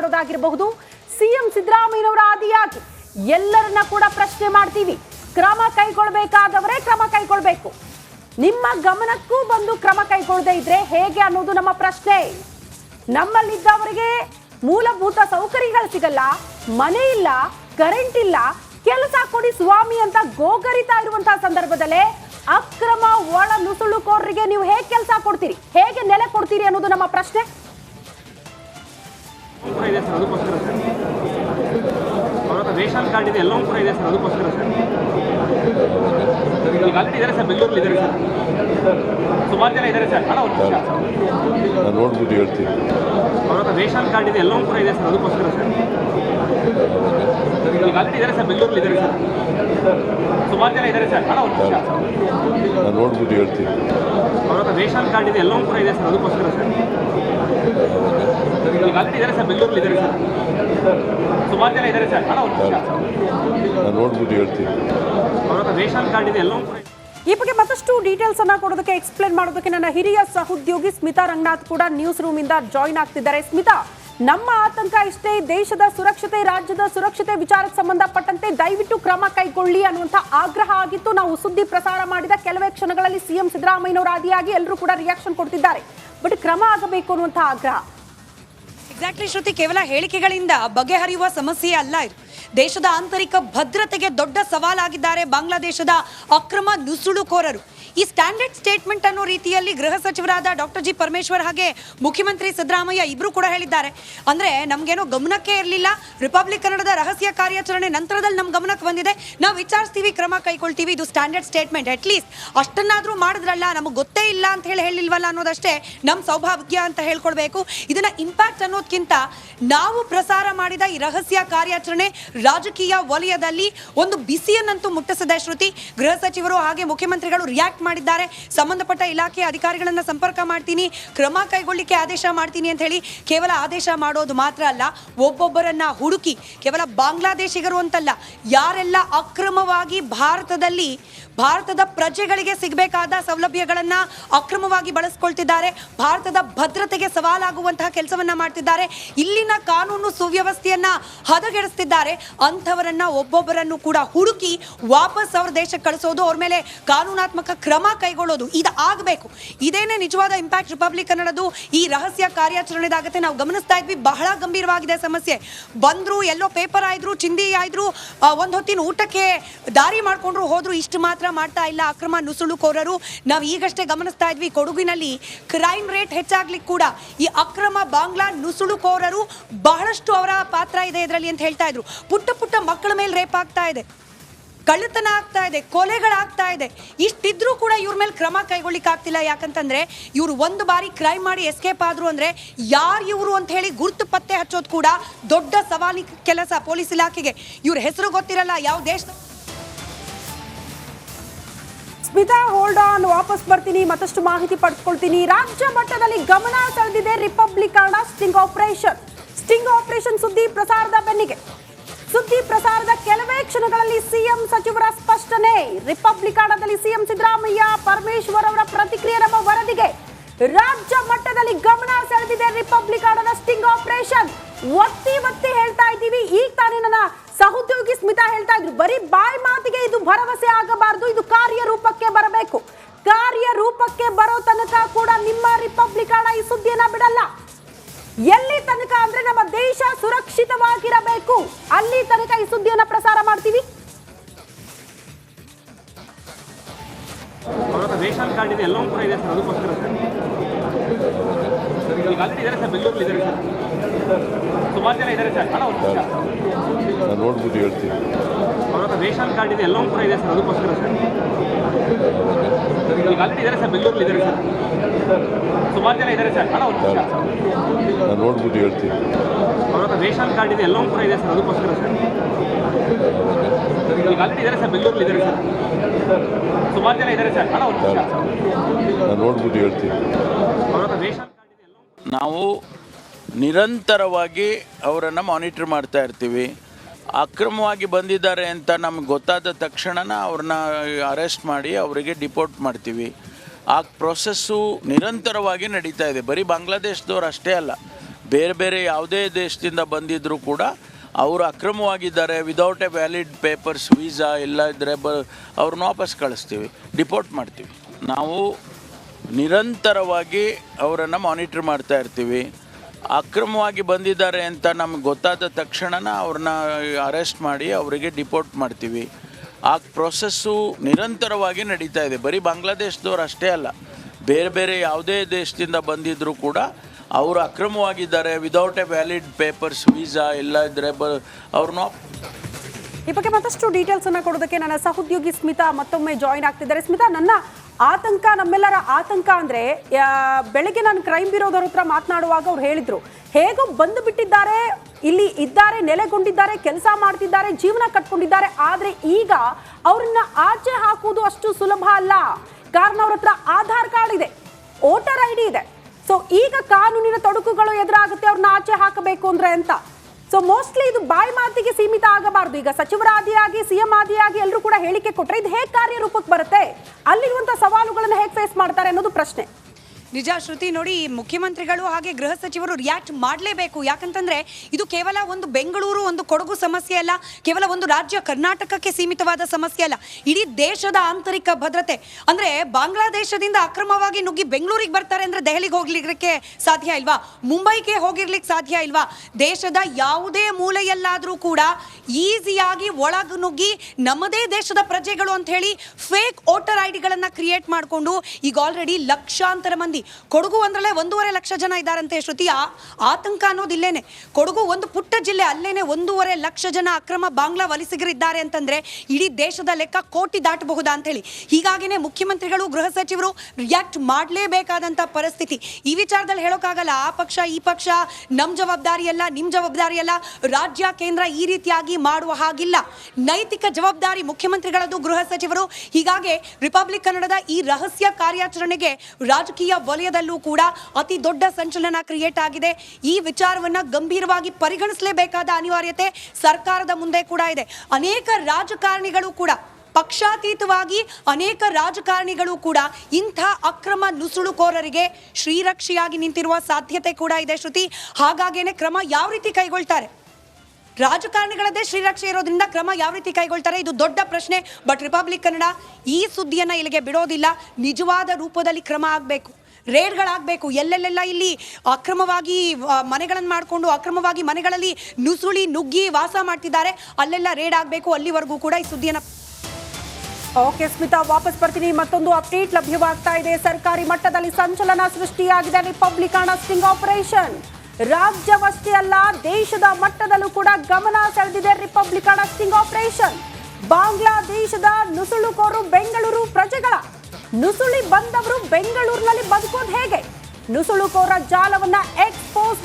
ಮಾಡೋದಾಗಿರಬಹುದು. CM ಸಿದ್ದರಾಮಯ್ಯನವರ ಆದಿಯಾಗಿ ಎಲ್ಲರನ್ನ ಕೂಡ ಪ್ರಶ್ನೆ ಮಾಡ್ತೀವಿ. ಕ್ರಮ ಕೈಗೊಳ್ಬೇಕಾದವರೇ ಕ್ರಮ ಕೈಗೊಳ್ಬೇಕು. ನಿಮ್ಮ ಗಮನಕ್ಕೂ ಬಂದು ಕ್ರಮ ಕೈಗೊಳ್ಳದೆ ಇದ್ರೆ ಹೇಗೆ ಅನ್ನೋದು ನಮ್ಮ ಪ್ರಶ್ನೆ. ನಮ್ಮಲ್ಲಿದ್ದವರಿಗೆ ಮೂಲಭೂತ ಸೌಕರ್ಯಗಳು ಸಿಗಲ್ಲ, ಮನೆ ಇಲ್ಲ ಕರೆಂಟ್ ಇಲ್ಲ, ಕೆಲಸ ಕೊಡಿ ಸ್ವಾಮಿ ಅಂತ ಗೋಗರಿತಾ ಇರುವಂತಹ ಸಂದರ್ಭದಲ್ಲೇ ಅಕ್ರಮ ಒಳ ನುಸುಳುಕೋರರಿಗೆ ನೀವು ಹೇಗೆ ಕೆಲಸ ಕೊಡ್ತೀರಿ? ಹೇಗೆ ನೆಲೆ ಕೊಡ್ತೀರಿ ಅನ್ನೋದು ನಮ್ಮ ಪ್ರಶ್ನೆ. ಇದೆ ಸರ್ ಅದಕ್ಕೋಸ್ಕರ ಸರ್. ಅವ್ರ ಹತ್ರ ರೇಷನ್ ಕಾರ್ಡ್ ಇದೆ ಎಲ್ಲವೂ ಕೂಡ ಇದೆ ಸರ್ ಅದಕ್ಕೋಸ್ಕರ ಸರ್. ಈಗ ಆಲ್ರೆಡಿ ಇದ್ದಾರೆ ಸರ್ ಬೆಂಗಳೂರಲ್ಲಿ ಇದ್ದಾರೆ ಸರ್. ಸುಮಾರು ಜನ ಇದ್ದಾರೆ ಸರ್ ಅಲ್ಲ ಒಂದು ನಾನು ನೋಡ್ಬಿಟ್ಟು ಹೇಳ್ತೀನಿ. ಅವ್ರ ಹತ್ರ ರೇಷನ್ ಕಾರ್ಡ್ ಇದೆ ಎಲ್ಲವೂ ಕೂಡ ಇದೆ ಸರ್ ಅದಕ್ಕೋಸ್ಕರ ಸರ್. ಈಗ ಆಲ್ರೆಡಿ ಇದ್ದಾರೆ ಸರ್ ಬೆಂಗಳೂರಲ್ಲಿ ಇದ್ದಾರೆ ಸರ್. ಸುಮಾರು ಜನ ಇದ್ದಾರೆ ಸರ್ ಅಲ್ಲ ಒಂದು ನಾನು ನೋಡ್ಬಿಟ್ಟು ಹೇಳ್ತೀನಿ. ಅವ್ರ ಹತ್ರ ರೇಷನ್ ಕಾರ್ಡ್ ಇದೆ ಎಲ್ಲವೂ ಕೂಡ ಇದೆ ಸರ್ ಅದಕ್ಕೋಸ್ಕರ ಸರ್. ನೋಡ್ಬಿಟ್ಟು ಹೇಳ್ತೀನಿ. ಈ ಬಗ್ಗೆ ಮತ್ತಷ್ಟು ಡೀಟೇಲ್ಸ್ ಅನ್ನ ಕೊಡೋದಕ್ಕೆ ಎಕ್ಸ್ಪ್ಲೇನ್ ಮಾಡೋದಕ್ಕೆ ನನ್ನ ಹಿರಿಯ ಸಹೋದ್ಯೋಗಿ ಸ್ಮಿತಾ ರಂಗನಾಥ್ ಕೂಡ ನ್ಯೂಸ್ ರೂಮ್ ಇಂದ ಜಾಯಿನ್ ಆಗ್ತಿದ್ದಾರೆ. ಸ್ಮಿತಾ ನಮ್ಮ ಆತಂಕ ಇಷ್ಟೇ ದೇಶದ ಸುರಕ್ಷತೆ ರಾಜ್ಯದ ಸುರಕ್ಷತೆ ವಿಚಾರಕ್ಕೆ ಸಂಬಂಧಪಟ್ಟಂತೆ ದಯವಿಟ್ಟು ಕ್ರಮ ಕೈಗೊಳ್ಳಿ ಅನ್ನುವಂಥ ಆಗ್ರಹ ಆಗಿತ್ತು. ನಾವು ಸುದ್ದಿ ಪ್ರಸಾರ ಮಾಡಿದ ಕೆಲವೇ ಕ್ಷಣಗಳಲ್ಲಿ ಸಿಎಂ ಸಿದ್ದರಾಮಯ್ಯನವರ ಆದಿಯಾಗಿ ಎಲ್ಲರೂ ಕೂಡ ರಿಯಾಕ್ಷನ್ ಕೊಡ್ತಿದ್ದಾರೆ. ಬಟ್ ಕ್ರಮ ಆಗಬೇಕು ಅನ್ನುವಂತ ಆಗ್ರಹ. ಎಕ್ಸಾಕ್ಟ್ಲಿ ಶ್ರುತಿ, ಕೇವಲ ಹೇಳಿಕೆಗಳಿಂದ ಬಗೆಹರಿಯುವ ಸಮಸ್ಯೆ ಅಲ್ಲ ಇದು. ದೇಶದ ಆಂತರಿಕ ಭದ್ರತೆಗೆ ದೊಡ್ಡ ಸವಾಲಾಗಿದ್ದಾರೆ ಬಾಂಗ್ಲಾದೇಶದ ಅಕ್ರಮ ನುಸುಳುಕೋರರು. ಈ ಸ್ಟ್ಯಾಂಡರ್ಡ್ ಸ್ಟೇಟ್ಮೆಂಟ್ ಅನ್ನೋ ರೀತಿಯಲ್ಲಿ ಗೃಹ ಸಚಿವರಾದ ಡಾಕ್ಟರ್ ಜಿ ಪರಮೇಶ್ವರ್ ಹಾಗೆ ಮುಖ್ಯಮಂತ್ರಿ ಸಿದ್ದರಾಮಯ್ಯ ಇಬ್ರು ಕೂಡ ಹೇಳಿದ್ದಾರೆ. ಅಂದ್ರೆ ನಮಗೇನೋ ಗಮನಕ್ಕೆ ಇರಲಿಲ್ಲ. ರಿಪಬ್ಲಿಕ್ ಕನ್ನಡದ ರಹಸ್ಯ ಕಾರ್ಯಾಚರಣೆ ನಂತರದಲ್ಲಿ ನಮ್ಮ ಗಮನಕ್ಕೆ ಬಂದಿದೆ. ನಾವು ವಿಚಾರಿಸ್ತೀವಿ, ಕ್ರಮ ಕೈಗೊಳ್ತೀವಿ, ಇದು ಸ್ಟ್ಯಾಂಡರ್ಡ್ ಸ್ಟೇಟ್ಮೆಂಟ್. ಅಟ್ಲೀಸ್ಟ್ ಅಷ್ಟನ್ನಾದರೂ ಮಾಡಿದ್ರಲ್ಲ, ನಮಗೆ ಗೊತ್ತೇ ಇಲ್ಲ ಅಂತ ಹೇಳಿ ಹೇಳಿಲ್ವಲ್ಲ ಅನ್ನೋದಷ್ಟೇ ನಮ್ಮ ಸೌಭಾಗ್ಯ ಅಂತ ಹೇಳ್ಕೊಳ್ಬೇಕು. ಇದನ್ನ ಇಂಪ್ಯಾಕ್ಟ್ ಅನ್ನೋದಕ್ಕಿಂತ ನಾವು ಪ್ರಸಾರ ಮಾಡಿದ ಈ ರಹಸ್ಯ ಕಾರ್ಯಾಚರಣೆ ರಾಜಕೀಯ ವಲಯದಲ್ಲಿ ಒಂದು ಬಿಸಿಯನ್ನಂತೂ ಮುಟ್ಟಿಸಿದೆ ಶ್ರುತಿ. ಗೃಹ ಸಚಿವರು ಹಾಗೆ ಮುಖ್ಯಮಂತ್ರಿಗಳು ರಿಯಾಕ್ಟ್ ಮಾಡಿದ್ದಾರೆ. ಸಂಬಂಧಪಟ್ಟ ಇಲಾಖೆ ಅಧಿಕಾರಿಗಳನ್ನ ಸಂಪರ್ಕ ಮಾಡ್ತೀನಿ. ಕ್ರಮ ಕೈಗೊಳ್ಳಿಕ್ಕೆ ಆದೇಶ ಮಾಡ್ತೀನಿ ಅಂತ ಹೇಳಿ ಕೇವಲ ಆದೇಶ ಮಾಡೋದು ಮಾತ್ರ ಅಲ್ಲ, ಒಬ್ಬೊಬ್ಬರನ್ನ ಹುಡುಕಿ, ಕೇವಲ ಬಾಂಗ್ಲಾದೇಶಿಗರು ಅಂತಲ್ಲ, ಯಾರೆಲ್ಲ ಅಕ್ರಮವಾಗಿ ಭಾರತದಲ್ಲಿ, ಭಾರತದ ಪ್ರಜೆಗಳಿಗೆ ಸಿಗಬೇಕಾದ ಸೌಲಭ್ಯಗಳನ್ನ ಅಕ್ರಮವಾಗಿ ಬಳಸ್ಕೊಳ್ತಿದ್ದಾರೆ, ಭಾರತದ ಭದ್ರತೆಗೆ ಸವಾಲಾಗುವಂತಹ ಕೆಲಸವನ್ನ ಮಾಡ್ತಿದ್ದಾರೆ, ಇಲ್ಲಿನ ಕಾನೂನು ಸುವ್ಯವಸ್ಥೆಯನ್ನ ಹದಗೆಡಿಸ್ತಿದ್ದಾರೆ, ಅಂಥವರನ್ನ ಒಬ್ಬೊಬ್ಬರನ್ನು ಕೂಡ ಹುಡುಕಿ ವಾಪಸ್ ಅವ್ರ ದೇಶಕ್ಕೆ ಕಳಿಸೋದು, ಅವ್ರ ಮೇಲೆ ಕಾನೂನಾತ್ಮಕ ಕ್ರಮ ಕೈಗೊಳ್ಳೋದು ಇದು ಆಗಬೇಕು. ಇದೇನೇ ನಿಜವಾದ ಇಂಪ್ಯಾಕ್ಟ್ ರಿಪಬ್ಲಿಕ್ ಕನ್ನಡದು ಈ ರಹಸ್ಯ ಕಾರ್ಯಾಚರಣೆದಾಗತ್ತೆ ನಾವು ಗಮನಿಸ್ತಾ ಇದ್ವಿ, ಬಹಳ ಗಂಭೀರವಾಗಿದೆ ಸಮಸ್ಯೆ. ಬಂದ್ರು, ಎಲ್ಲೋ ಪೇಪರ್ ಆಯ್ದ್ರು, ಚಿಂದಿ ಆಯ್ದ್ರು ಒಂದು ಹೊತ್ತಿನ ಊಟಕ್ಕೆ ದಾರಿ ಮಾಡಿಕೊಂಡ್ರು, ಹೋದ್ರು, ಇಷ್ಟು ಮಾತ್ರ ಮಾಡ್ತಾ ಇಲ್ಲ, ಅಕ್ರಮ ನುಸುಳುಕೋರರು. ನಾವು ಈಗಷ್ಟೇ ಗಮನಿಸ್ತಾ ಇದ್ವಿ, ಕೊಡಗಿನಲ್ಲಿ ಕ್ರೈಮ್ ರೇಟ್ ಹೆಚ್ಚಾಗ್ಲಿಕ್ಕೆ ಕೂಡ ಈ ಅಕ್ರಮ ಬಾಂಗ್ಲಾ ನುಸುಳುಕೋರರು ಬಹಳಷ್ಟು ಅವರ ಪಾತ್ರ ಇದೆ ಇದರಲ್ಲಿ ಅಂತ ಹೇಳ್ತಾ ಇದ್ರು. ಪುಟ್ಟ ಪುಟ್ಟ ಮಕ್ಕಳ ಮೇಲೆ ರೇಪ್ ಆಗ್ತಾ ಇದೆ. ಕಳ್ಳತನ ಆಗ್ತಾ ಇದೆ, ಕೊಲೆಗಳಾಗ್ತಾ ಇದೆ. ಇಷ್ಟಿದ್ರೂ ಕೂಡ ಇವ್ರ ಮೇಲೆ ಕ್ರಮ ಕೈಗೊಳ್ಳಿಕ್ ಆಗ್ತಿಲ್ಲ ಯಾಕಂತಂದ್ರೆ ಇವರು ಒಂದು ಬಾರಿ ಕ್ರೈಮ್ ಮಾಡಿ ಎಸ್ಕೇಪ್ ಆದ್ರು ಅಂದ್ರೆ ಯಾರು ಇವರು ಅಂತ ಹೇಳಿ ಗುರುತು ಪತ್ತೆ ಹಚ್ಚೋದು ಕೂಡ ದೊಡ್ಡ ಸವಾಲಿ ಕೆಲಸ ಪೊಲೀಸ್ ಇಲಾಖೆಗೆ. ಇವ್ರ ಹೆಸರು ಗೊತ್ತಿರಲ್ಲ, ಯಾವ ದೇಶದ ಸ್ಮಿತಾ ಹೋಲ್ಡ್ ಆನ್ ವಾಪಸ್ ಬರ್ತೀನಿ, ಮತ್ತಷ್ಟು ಮಾಹಿತಿ ಪಡೆದುಕೊಳ್ತೀನಿ ರಾಜ್ಯ ಮಟ್ಟದಲ್ಲಿ ಗಮನ ಸೆಳೆದಿದೆ republic sting operation. Sting operation ಸುದ್ದಿ ಪ್ರಸಾರದ ಬೆನ್ನಿಗೆ. ಸುದ್ದಿ ಪ್ರಸಾರದ ಕೆಲವೇ ಕ್ಷಣಗಳಲ್ಲಿ ಸಿಎಂ ಸಚಿವರ ಸ್ಪಷ್ಟನೆ. ರಿಪಬ್ಲಿಕ್ ಕನ್ನಡದಲ್ಲಿ ಸಿಎಂ ಸಿದ್ದರಾಮಯ್ಯ, ಪರಮೇಶ್ವರ್ ಅವರ ಪ್ರತಿಕ್ರಿಯೆ ನಮ್ಮ ವರದಿಗೆ. ರಾಜ್ಯ ಮಟ್ಟದಲ್ಲಿ ಗಮನ ಸೆಳೆದಿದೆ ರಿಪಬ್ಲಿಕ್ ಕನ್ನಡದ ಸ್ಟಿಂಗ್ ಆಪರೇಷನ್. ಒತ್ತಿ ಒತ್ತಿ ಹೇಳ್ತಾ ಇದ್ದೀವಿ. ಈಗ ತಾನೇ ನನ್ನ ಸಹೋದ್ಯೋಗಿ ಸ್ಮಿತಾ ಹೇಳ್ತಾ ಇದ್ರು. ಬರೀ ಬಾಯಿ ಮಾತಿಗೆ ಇದು ಭರವಸೆ ಆಗಬಾರದು. ಇದು ಕಾರ್ಯರೂಪಕ್ಕೆ ಬರಬೇಕು. ಕಾರ್ಯರೂಪಕ್ಕೆ ಬರೋ ತನಕ ಕೂಡ ನಿಮ್ಮ ರಿಪಬ್ಲಿಕ್ ಕನ್ನಡ ಈ ಸುದ್ದಿಯನ್ನ ಬಿಡಲ್ಲ. ಎಲ್ಲಿ ತನಕ ಅಂದ್ರೆ ನಮ್ಮ ದೇಶ ಸುರಕ್ಷಿತವಾಗಿರಬೇಕು ಅಲ್ಲಿ ತನಕ ಈ ಸುದ್ದಿಯನ್ನ ಪ್ರಸಾರ ಮಾಡ್ತೀವಿ. ರೇಷನ್ ಕಾರ್ಡ್ ಇದೆ ಎಲ್ಲವೂ ಕೂಡ ಇದೆ ಸರ್ ಅದಕ್ಕೋಸ್ಕರ ಸರ್ ಈಗ ಆಲ್ರೆಡಿ ಇದ್ದಾರೆ ಸರ್ ಬೆಂಗಳೂರಲ್ಲಿ ಇದ್ದಾರೆ ಸರ್. ಸುಮಾರು ಜನ ಇದ್ದಾರೆ ಸರ್. ನಾನು ನೋಡ್ಬಿಟ್ಟು ಹೇಳ್ತೀನಿ. ಅವ್ರ ಹತ್ರ ರೇಷನ್ ಕಾರ್ಡ್ ಇದೆ ಎಲ್ಲವೂ ಕೂಡ ಇದೆ ಸರ್ ಅದಕ್ಕೋಸ್ಕರ ಸರ್. ಈಗ ಆಲ್ರೆಡಿ ಇದ್ದಾರೆ ಸರ್ ಬೆಂಗಳೂರಲ್ಲಿ ಇದ್ದಾರೆ ಸರ್. ಸುಮಾರು ಜನ ಇದ್ದಾರೆ ಸರ್. ಅಲ್ಲ ಒಂದು ನಿಮಿಷ ನಾನು ನೋಡ್ಬಿಟ್ಟು ಹೇಳ್ತೀನಿ. ಅವ್ರ ರೇಷನ್ ಕಾರ್ಡ್ ಇದೆ ಎಲ್ಲವೂ ಕೂಡ ಇದೆ ಸರ್ ಅದಕ್ಕೋಸ್ಕರ ಸರ್. ಈಗ ಆಲ್ರೆಡಿ ಇದ್ದಾರೆ ಸರ್ ಬೆಂಗಳೂರಲ್ಲಿ ಇದ್ದಾರೆ ಸರ್. ಸುಮಾರು ಜನ ಇದ್ದಾರೆ ಸರ್. ಹಣ ನಾನು ನೋಡ್ಬಿಟ್ಟು ಹೇಳ್ತೀನಿ. ಅವ್ರ ರೇಷನ್ ಕಾರ್ಡ್ ಇದೆ ನಾವು ನಿರಂತರವಾಗಿ ಅವರನ್ನು ಮಾನಿಟರ್ ಮಾಡ್ತಾ ಇರ್ತೀವಿ. ಅಕ್ರಮವಾಗಿ ಬಂದಿದ್ದಾರೆ ಅಂತ ನಮ್ಗೆ ಗೊತ್ತಾದ ತಕ್ಷಣ ಅವ್ರನ್ನ ಅರೆಸ್ಟ್ ಮಾಡಿ ಅವರಿಗೆ ಡಿಪೋರ್ಟ್ ಮಾಡ್ತೀವಿ. ಆ ಪ್ರೊಸೆಸ್ಸು ನಿರಂತರವಾಗಿ ನಡೀತಾ ಇದೆ. ಬರೀ ಬಾಂಗ್ಲಾದೇಶದವ್ರು ಅಷ್ಟೇ ಅಲ್ಲ. ಬೇರೆ ಬೇರೆ ಯಾವುದೇ ದೇಶದಿಂದ ಬಂದಿದ್ದರೂ ಕೂಡ ಅವರು ಅಕ್ರಮವಾಗಿದ್ದಾರೆ. Without a valid papers visa ಇಲ್ಲ ಇದ್ದರೆ ಬ, ಅವ್ರನ್ನ ವಾಪಸ್ ಕಳಿಸ್ತೀವಿ. ಡಿಪೋರ್ಟ್ ಮಾಡ್ತೀವಿ. ನಾವು ನಿರಂತರವಾಗಿ ಅವರನ್ನು ಮಾನಿಟ್ರ್ ಮಾಡ್ತಾ ಇರ್ತೀವಿ. ಅಕ್ರಮವಾಗಿ ಬಂದಿದ್ದಾರೆ ಅಂತ ನಮ್ಗೆ ಗೊತ್ತಾದ ತಕ್ಷಣನ ಅವ್ರನ್ನ ಅರೆಸ್ಟ್ ಮಾಡಿ ಅವರಿಗೆ ಡಿಪೋರ್ಟ್ ಮಾಡ್ತೀವಿ. ಆ ಪ್ರೊಸೆಸ್ಸು ನಿರಂತರವಾಗಿ ನಡೀತಾ ಇದೆ. ಬರೀ ಬಾಂಗ್ಲಾದೇಶದವ್ರು ಅಷ್ಟೇ ಅಲ್ಲ, ಬೇರೆ ಬೇರೆ ಯಾವುದೇ ದೇಶದಿಂದ ಬಂದಿದ್ದರೂ ಕೂಡ ಅವರು ಅಕ್ರಮವಾಗಿದ್ದಾರೆ. Without a valid papers visa ಎಲ್ಲ ಇದ್ದರೆ ಬ ಅವ್ರನ್ನ ಈ ಬಗ್ಗೆ ಮತ್ತಷ್ಟು ಡೀಟೇಲ್ಸ್ ಅನ್ನ ಕೊಡೋದಕ್ಕೆ ನನ್ನ ಸಹೋದ್ಯೋಗಿ ಸ್ಮಿತಾ ಮತ್ತೊಮ್ಮೆ ಜಾಯಿನ್ ಆಗ್ತಿದ್ದಾರೆ. ಸ್ಮಿತಾ, ನನ್ನ ಆತಂಕ, ನಮ್ಮೆಲ್ಲರ ಆತಂಕ ಅಂದ್ರೆ ಬೆಳಿಗ್ಗೆ ನಾನು ಕ್ರೈಮ್ ಬ್ಯೂರೋದವ್ರ ಹತ್ರ ಮಾತನಾಡುವಾಗ ಅವ್ರು ಹೇಳಿದ್ರು, ಹೇಗೋ ಬಂದು ಬಿಟ್ಟಿದ್ದಾರೆ, ಇಲ್ಲಿ ಇದ್ದಾರೆ, ನೆಲೆಗೊಂಡಿದ್ದಾರೆ, ಕೆಲಸ ಮಾಡ್ತಿದ್ದಾರೆ, ಜೀವನ ಕಟ್ಕೊಂಡಿದ್ದಾರೆ, ಆದ್ರೆ ಈಗ ಅವ್ರನ್ನ ಆಚೆ ಹಾಕುವುದು ಅಷ್ಟು ಸುಲಭ ಅಲ್ಲ. ಕಾರಣ ಅವ್ರ ಆಧಾರ್ ಕಾರ್ಡ್ ಇದೆ, ವೋಟರ್ ಐ ಇದೆ. ಸೊ ಈಗ ಕಾನೂನಿನ ತೊಡಕುಗಳು ಎದುರಾಗುತ್ತೆ, ಅವ್ರನ್ನ ಆಚೆ ಹಾಕಬೇಕು ಅಂದ್ರೆ ಅಂತ. ಸೊ ಮೋಸ್ಟ್ಲಿ ಇದು ಬಾಯಿ ಮಾತಿಗೆ ಸೀಮಿತ ಆಗಬಾರ್ದು. ಈಗ ಸಚಿವರ ಆದಿಯಾಗಿ ಸಿಎಂ ಆದಿಯಾಗಿ ಎಲ್ಲರೂ ಕೂಡ ಹೇಳಿಕೆ ಕೊಟ್ಟರೆ ಇದು ಹೇಗೆ ಕಾರ್ಯರೂಪಕ್ಕೆ ಬರುತ್ತೆ? ಅಲ್ಲಿರುವಂತಹ ಸವಾಲುಗಳನ್ನು ಹೇಗೆ ಫೇಸ್ ಮಾಡ್ತಾರೆ ಅನ್ನೋದು ಪ್ರಶ್ನೆ. ನಿಜ ಶ್ರುತಿ ನೋಡಿ ಮುಖ್ಯಮಂತ್ರಿಗಳು ಹಾಗೆ ಗೃಹ ಸಚಿವರು ರಿಯಾಕ್ಟ್ ಮಾಡಲೇಬೇಕು. ಯಾಕಂತಂದ್ರೆ, ಇದು ಕೇವಲ ಒಂದು ಬೆಂಗಳೂರು, ಒಂದು ಕೊಡಗು ಸಮಸ್ಯೆ ಅಲ್ಲ. ಕೇವಲ ಒಂದು ರಾಜ್ಯ ಕರ್ನಾಟಕಕ್ಕೆ ಸೀಮಿತವಾದ ಸಮಸ್ಯೆ ಅಲ್ಲ. ಇಡೀ ದೇಶದ ಆಂತರಿಕ ಭದ್ರತೆ. ಅಂದ್ರೆ, ಬಾಂಗ್ಲಾದೇಶದಿಂದ ಅಕ್ರಮವಾಗಿ ನುಗ್ಗಿ ಬೆಂಗಳೂರಿಗೆ ಬರ್ತಾರೆ ಅಂದ್ರೆ ದೆಹಲಿಗೆ ಹೋಗ್ಲಿಕ್ಕೆ ಸಾಧ್ಯ ಇಲ್ವಾ? ಮುಂಬೈಗೆ ಹೋಗಿರ್ಲಿಕ್ಕೆ ಸಾಧ್ಯ ಇಲ್ವಾ? ದೇಶದ ಯಾವುದೇ ಮೂಲೆಯಲ್ಲಾದರೂ ಕೂಡ ಈಸಿಯಾಗಿ ಒಳಗೆ ನುಗ್ಗಿ ನಮ್ಮದೇ ದೇಶದ ಪ್ರಜೆಗಳು ಅಂತ ಹೇಳಿ ಫೇಕ್ ವೋಟರ್ ಐ ಡಿಗಳನ್ನ ಕ್ರಿಯೇಟ್ ಮಾಡಿಕೊಂಡು ಈಗ ಆಲ್ರೆಡಿ ಲಕ್ಷಾಂತರ ಮಂದಿ ಕೊಡಗು ಅಂದ್ರಲ್ಲೇ ಒಂದೂವರೆ ಲಕ್ಷ ಜನ ಇದ್ದಾರಂತೆ ಶ್ರುತಿ ಆ ಆತಂಕ ಅನ್ನೋದು ಇಲ್ಲೇನೆ. ಕೊಡಗು ಒಂದು ಪುಟ್ಟ ಜಿಲ್ಲೆ, ಅಲ್ಲೇನೆ ಒಂದೂವರೆ ಲಕ್ಷ ಜನ ಅಕ್ರಮ ಬಾಂಗ್ಲಾ ವಲಸಿಗರಿದ್ದಾರೆ ಅಂತಂದ್ರೆ ಇಡೀ ದೇಶದ ಲೆಕ್ಕ ಕೋಟಿ ದಾಟಬಹುದಾ ಅಂತ ಹೇಳಿ ಹೀಗಾಗಿನೇ ಮುಖ್ಯಮಂತ್ರಿಗಳು, ಗೃಹ ಸಚಿವರು ರಿಯಾಕ್ಟ್ ಮಾಡಲೇಬೇಕಾದಂತ ಪರಿಸ್ಥಿತಿ. ಈ ವಿಚಾರದಲ್ಲಿ ಹೇಳೋಕ್ಕಾಗಲ್ಲ, ಆ ಪಕ್ಷ, ಈ ಪಕ್ಷ ನಮ್ಮ ಜವಾಬ್ದಾರಿ ಅಲ್ಲ, ನಿಮ್ ಜವಾಬ್ದಾರಿ ಅಲ್ಲ, ರಾಜ್ಯ, ಕೇಂದ್ರ ಈ ರೀತಿಯಾಗಿ ಮಾಡುವ ಹಾಗಿಲ್ಲ. ನೈತಿಕ ಜವಾಬ್ದಾರಿ ಮುಖ್ಯಮಂತ್ರಿಗಳದ್ದು ಗೃಹ ಸಚಿವರು. ಹೀಗಾಗಿ ರಿಪಬ್ಲಿಕ್ ಕನ್ನಡದ ಈ ರಹಸ್ಯ ಕಾರ್ಯಾಚರಣೆಗೆ ರಾಜಕೀಯ ವಲಯದಲ್ಲೂ ಕೂಡ ಅತಿ ದೊಡ್ಡ ಸಂಚಲನ ಕ್ರಿಯೇಟ್ ಆಗಿದೆ. ಈ ವಿಚಾರವನ್ನ ಗಂಭೀರವಾಗಿ ಪರಿಗಣಿಸಲೇಬೇಕಾದ ಅನಿವಾರ್ಯತೆ ಸರ್ಕಾರದ ಮುಂದೆ ಕೂಡ ಇದೆ. ಅನೇಕ ರಾಜಕಾರಣಿಗಳು ಕೂಡ, ಪಕ್ಷಾತೀತವಾಗಿ ಅನೇಕ ರಾಜಕಾರಣಿಗಳು ಕೂಡ ಇಂಥ ಅಕ್ರಮ ನುಸುಳುಕೋರರಿಗೆ ಶ್ರೀರಕ್ಷೆಯಾಗಿ ನಿಂತಿರುವ ಸಾಧ್ಯತೆ ಕೂಡ ಇದೆ ಶ್ರುತಿ. ಹಾಗಾಗೇನೆ ಕ್ರಮ ಯಾವ ರೀತಿ ಕೈಗೊಳ್ತಾರೆ? ರಾಜಕಾರಣಿಗಳದ್ದೇ ಶ್ರೀರಕ್ಷೆ ಇರೋದ್ರಿಂದ ಕ್ರಮ ಯಾವ ರೀತಿ ಕೈಗೊಳ್ತಾರೆ? ಇದು ದೊಡ್ಡ ಪ್ರಶ್ನೆ ಬಟ್ ರಿಪಬ್ಲಿಕ್ ಕನ್ನಡ ಈ ಸುದ್ದಿಯನ್ನ ಇಲ್ಲಿಗೆ ಬಿಡೋದಿಲ್ಲ. ನಿಜವಾದ ರೂಪದಲ್ಲಿ ಕ್ರಮ ಆಗಬೇಕು. ರೇಡ್ಗಳಾಗಬೇಕು. ಎಲ್ಲೆಲ್ಲೆಲ್ಲ ಇಲ್ಲಿ ಅಕ್ರಮವಾಗಿ ಮನೆಗಳನ್ನು ಮಾಡಿಕೊಂಡು ಅಕ್ರಮವಾಗಿ ಮನೆಗಳಲ್ಲಿ ನುಸುಳಿ, ನುಗ್ಗಿ ವಾಸ ಮಾಡ್ತಿದ್ದಾರೆ. ಅಲ್ಲೆಲ್ಲ ರೇಡ್ ಆಗಬೇಕು ಅಲ್ಲಿವರೆಗೂ ಕೂಡ ಈ ಸುದ್ದಿಯನ್ನು ಓಕೆ, ಸ್ಮಿತಾ, ವಾಪಸ್ ಬರ್ತೀನಿ. ಮತ್ತೊಂದು ಅಪ್ಡೇಟ್ ಲಭ್ಯವಾಗ್ತಾ ಇದೆ. ಸರ್ಕಾರಿ ಮಟ್ಟದಲ್ಲಿ ಸಂಚಲನ ಸೃಷ್ಟಿಯಾಗಿದೆ. ರಿಪಬ್ಲಿಕ್ ಹಣ ಸ್ಟಿಂಗ್ ಆಪರೇಷನ್ ರಾಜ್ಯವಷ್ಟೇ ಅಲ್ಲ, ದೇಶದ ಮಟ್ಟದಲ್ಲೂ ಕೂಡ ಗಮನ ಸೆಳೆದಿದೆ ರಿಪಬ್ಲಿಕ್ ಸ್ಟಿಂಗ್ ಆಪರೇಷನ್ ಬಾಂಗ್ಲಾದೇಶದ ನುಸುಳುಕೋರು ಬೆಂಗಳೂರು ಪ್ರಜೆಗಳ ನುಸುಳಿ ಬಂದವರು ಬೆಂಗಳೂರಿನಲ್ಲಿ ಬದುಕೋದು ಹೇಗೆ? ನುಸುಳುಕೋರ ಜಾಲವನ್ನ ಎಕ್ಸ್ಪೋಸ್